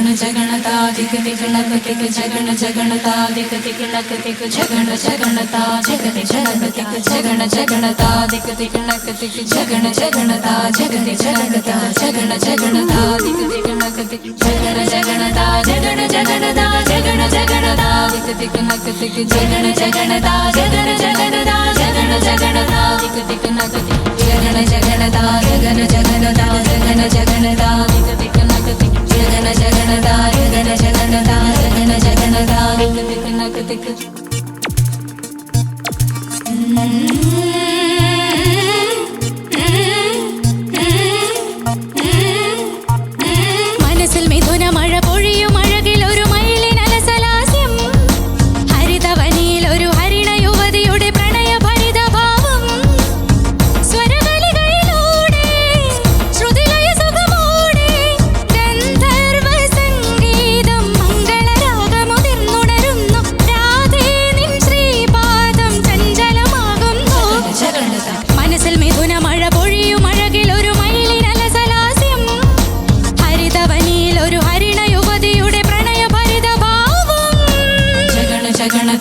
ജഗണ ജഗണതാധിക തികളകതിക ജഗണ ജഗണതാധിക തികളകതിക ജഗണ ജഗണതാ Jagathy ജഗതിക ജഗണ ജഗണതാധിക തികളകതിക ജഗണ ജഗണതാ Jagathy ജഗതാ ജഗണ ജഗണതാധിക തികളകതിക ജഗണ ജഗണതാ ജഗണ ജഗണതാ ജഗണ ജഗണതാ തികളകതിക ജഗണ ജഗണതാ ജഗണ ജഗണതാ ജഗണ ജഗണതാ തികളകതിക Mm-hmm.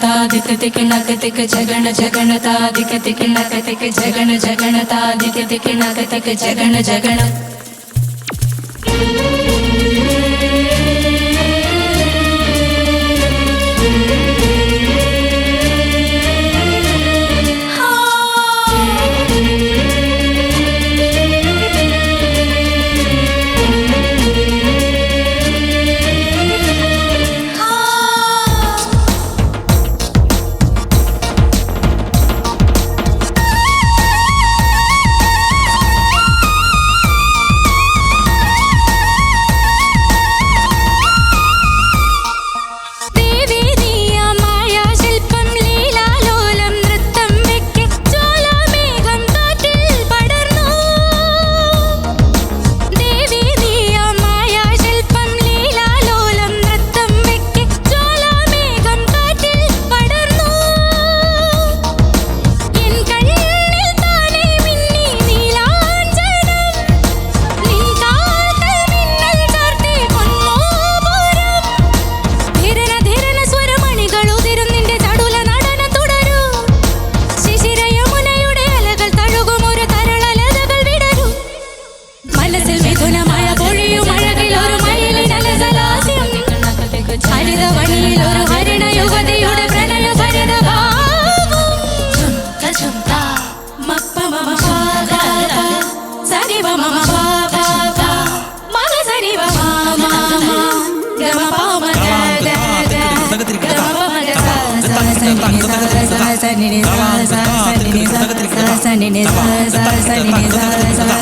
ता दिक दिक नक दिक जगन जगन ता दिक दिक नक दिक जगन जगन ता दिक दिक नक दिक Jagan Jagan.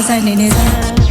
sa ni ni sa